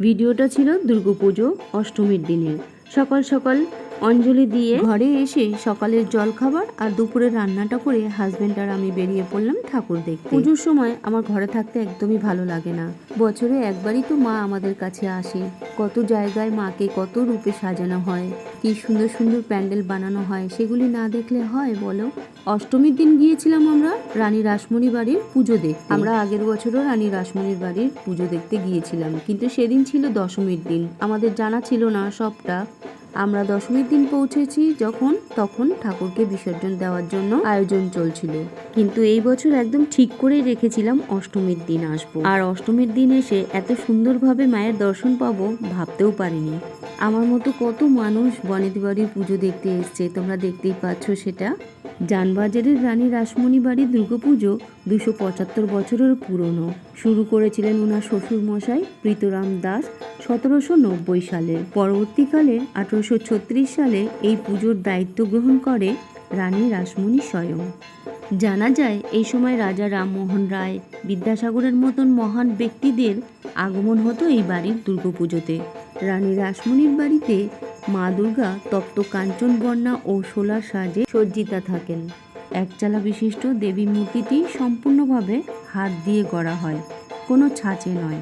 ভিডিওটা ছিল দুর্গাপুজো অষ্টমীর দিনের সকাল সকাল অঞ্জলি দিয়ে ঘরে এসে সকালের জলখাবার আর দুপুরের রান্নাটা করে হাজবেন্ড আর আমি বেরিয়ে পড়লাম ঠাকুর দেখতে। পুজোর সময় আমার ঘরে থাকতে একদমই ভালো লাগে না। বছরে একবারই তো মা আমাদের কাছে আসে। কত জায়গায় মাকে কত রূপে সাজানো হয়। কি সুন্দর সুন্দর প্যান্ডেল বানানো হয়। সেগুলি না দেখলে হয় বলো? অষ্টমীর দিন গিয়েছিলাম আমরা রানী রাসমণি বাড়ির পুজো দেখতে। আমরা আগের বছরও রানী রাসমণির বাড়ির পুজো দেখতে গিয়েছিলাম। কিন্তু সেদিন ছিল দশমীর দিন। আমাদের জানা ছিল না সবটা। আমরা দশমীর দিন পৌঁছেছি যখন তখন ঠাকুরকে বিসর্জন দেওয়ার জন্য আয়োজন চলছিল। কিন্তু এই বছর একদম ঠিক করে রেখেছিলাম অষ্টমীর দিন আসব। আর অষ্টমীর দিন এসে এত সুন্দরভাবে মায়ের দর্শন পাবো ভাবতেও পারিনি। আমার মতো কত মানুষ বনেদি বাড়ির পুজো দেখতে এসছে, তোমরা দেখতেই পাচ্ছ সেটা। জানবাজারের রানী রাসমণি বাড়ির দুর্গাপুজো দুশো পঁচাত্তর বছরের পুরনো। শুরু করেছিলেন ওনার শ্বশুর মশাই প্রীতরাম দাস সতেরোশো নব্বই সালে। পরবর্তীকালে আঠারোশো ছত্রিশ সালে এই পুজোর দায়িত্ব গ্রহণ করে রানী রাসমণি স্বয়ং। জানা যায়, এই সময় রাজা রামমোহন রায় বিদ্যাসাগরের মতন মহান ব্যক্তিদের আগমন হতো এই বাড়ির দুর্গাপুজোতে। রানী রাসমণির বাড়িতে মা দুর্গা তপ্ত কাঞ্চন বর্ণা ও সোলার সাজে সজ্জিতা থাকেন। একচালা বিশিষ্ট দেবী মূর্তিটি সম্পূর্ণভাবে হাত দিয়ে গড়া হয়, কোনো ছাঁচে নয়।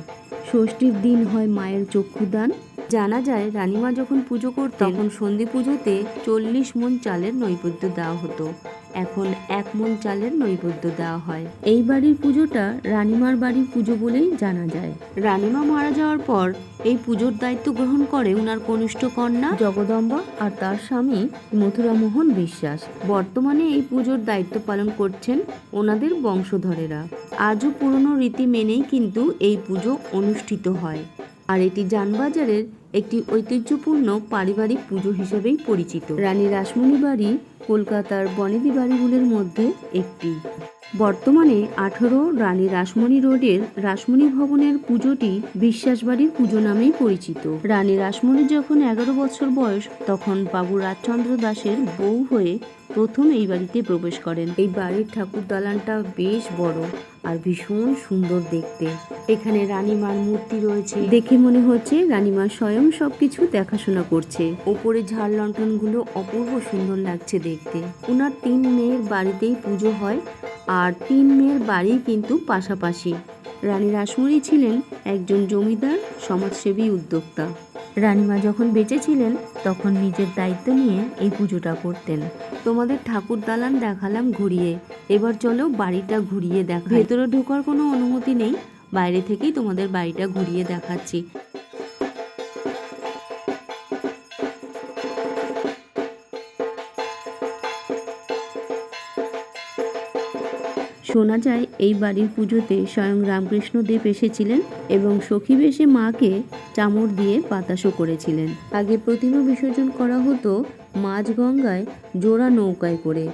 ষষ্ঠীর দিন হয় মায়ের চক্ষুদান জানা যায় রানীমা যখন পুজো করতেন তখন সন্ধি পুজোতে চল্লিশ মন চালের নৈবেদ্য দেওয়া হতো। এখন এক মন চালের নৈবেদ্য দেওয়া হয়। এই বাড়ির পুজোটা রানীমার বাড়ির পুজো বলেই জানা যায়। রানীমা মারা যাওয়ার পর এই পুজোর দায়িত্ব গ্রহণ করে ওনার কনিষ্ঠ কন্যা জগদম্বা আর তার স্বামী মথুরামোহন বিশ্বাস। বর্তমানে এই পুজোর দায়িত্ব পালন করছেন ওনাদের বংশধরেরা। আজও পুরনো রীতি মেনেই কিন্তু এই পুজো অনুষ্ঠিত হয়। আর এটি যানবাজারের একটি ঐতিহ্যপূর্ণ পারিবারিক পুজো হিসেবেই পরিচিত। রানী রাসমণি বাড়ি কলকাতার বনেদি বাড়িগুলির মধ্যে একটি। বর্তমানে আঠারো রানী রাসমণি রোডের রাসমণি ভবনের পুজোটি বিশ্বাস বাড়ির পুজো নামেই পরিচিত। রানী রাসমণির যখন এগারো বছর বয়স, তখন বাবু রাজচন্দ্র দাসের বউ হয়ে প্রথম এই বাড়িতে প্রবেশ করেন। এই বাড়ির ঠাকুর দালানটা বেশ বড় আর ভীষণ সুন্দর দেখতে। এখানে রানীমার মূর্তি রয়েছে। দেখে মনে হচ্ছে রানীমা স্বয়ং সবকিছু দেখাশোনা করছে। ওপরে ঝাড় লণ্ঠনগুলো অপূর্ব সুন্দর লাগছে দেখতে। ওনার তিন মেয়ের বাড়িতেই পুজো হয় আর তিন মেয়ের বাড়ি কিন্তু পাশাপাশি। রানী রাসমণি ছিলেন একজন জমিদার, সমাজসেবী উদ্যোক্তা। রানীমা যখন বেঁচে ছিলেন, তখন নিজের দায়িত্ব নিয়ে এই পুজোটা করতেন। তোমাদের ঠাকুর দালান দেখালাম ঘুরিয়ে, এবার চলো বাড়িটা ঘুরিয়ে দেখা ভেতরে ঢোকার কোনো অনুমতি নেই, বাইরে থেকেই তোমাদের বাড়িটা ঘুরিয়ে দেখাচ্ছি। শোনা যায়, এই বাড়ির পুজোতে স্বয়ং রামকৃষ্ণ দেব এসেছিলেন এবং সখী বেশে মাকে চামড় দিয়ে বাতাসও করেছিলেন। আগে প্রতিমা বিসর্জন করা হতো মাঝগঙ্গায় জোড়া নৌকায় করে।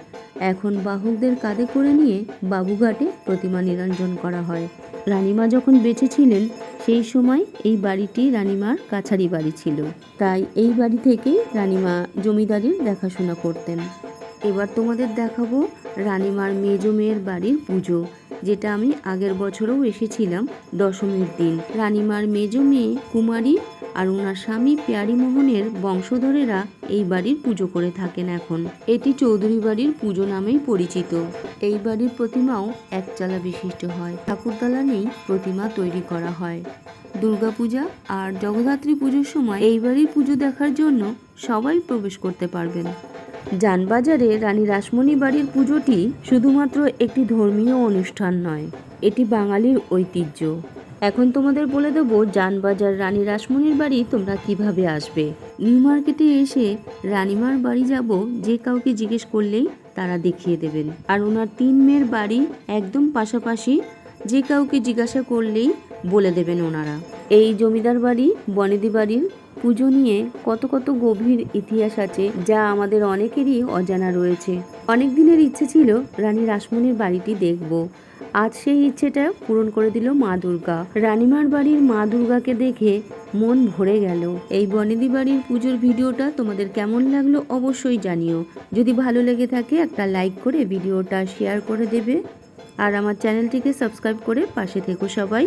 এখন বাহকদের কাঁধে করে নিয়ে বাবুঘাটে প্রতিমা নিরঞ্জন করা হয়। রানীমা যখন বেঁচে ছিলেন, সেই সময় এই বাড়িটি রানীমার কাছারি বাড়ি ছিল। তাই এই বাড়ি থেকেই রানীমা জমিদারির দেখাশোনা করতেন। এবার তোমাদের দেখাবো রানীমার মেজ মেয়ের বাড়ির পুজো, যেটা আমি আগের বছরও এসেছিলাম দশমীর দিন। রানীমার মেজ মেয়ে কুমারী আর ওনার স্বামী পেয়ারি মোহনের বংশধরেরা এই বাড়ির পুজো করে থাকেন এখন। এটি চৌধুরী বাড়ির পুজো নামেই পরিচিত। এই বাড়ির প্রতিমাও একচালা বিশিষ্ট হয়। ঠাকুরতলা নেই প্রতিমা তৈরি করা হয়। দুর্গাপূজা আর জগদ্ধাত্রী পুজোর সময় এই বাড়ির পুজো দেখার জন্য সবাই প্রবেশ করতে পারবেন। যানবাজারে রানী রাসমণি বাড়ির পুজোটি শুধুমাত্র একটি ধর্মীয় অনুষ্ঠান নয়, এটি বাঙালির ঐতিহ্য। এখন তোমাদের বলে দেবো, যানবাজার রানী রাসমণির বাড়ি তোমরা কীভাবে আসবে? নিউ মার্কেটে এসে রানীমার বাড়ি যাব, যে কাউকে জিজ্ঞেস করলেই তারা দেখিয়ে দেবেন। আর ওনার তিন মেয়ের বাড়ি একদম পাশাপাশি, যে কাউকে জিজ্ঞাসা করলেই বলে দেবেন ওনারা। এই জমিদার বাড়ি বনেদি বাড়ির পুজো নিয়ে কত কত গভীর ইতিহাস আছে, যা আমাদের অনেকেরই অজানা রয়েছে। অনেক দিনের ইচ্ছে ছিল রানী রাসমণির বাড়িটি দেখব। আজ সেই ইচ্ছেটা পূরণ করে দিল মা দুর্গা। রানীমার বাড়ির মা দুর্গাকে দেখে মন ভরে গেল। এই বনেদি বাড়ির পুজোর ভিডিওটা তোমাদের কেমন লাগল অবশ্যই জানিও। যদি ভালো লেগে থাকে, একটা লাইক করে ভিডিওটা শেয়ার করে দেবে। আর আমার চ্যানেলটিকে সাবস্ক্রাইব করে পাশে থেকো সবাই।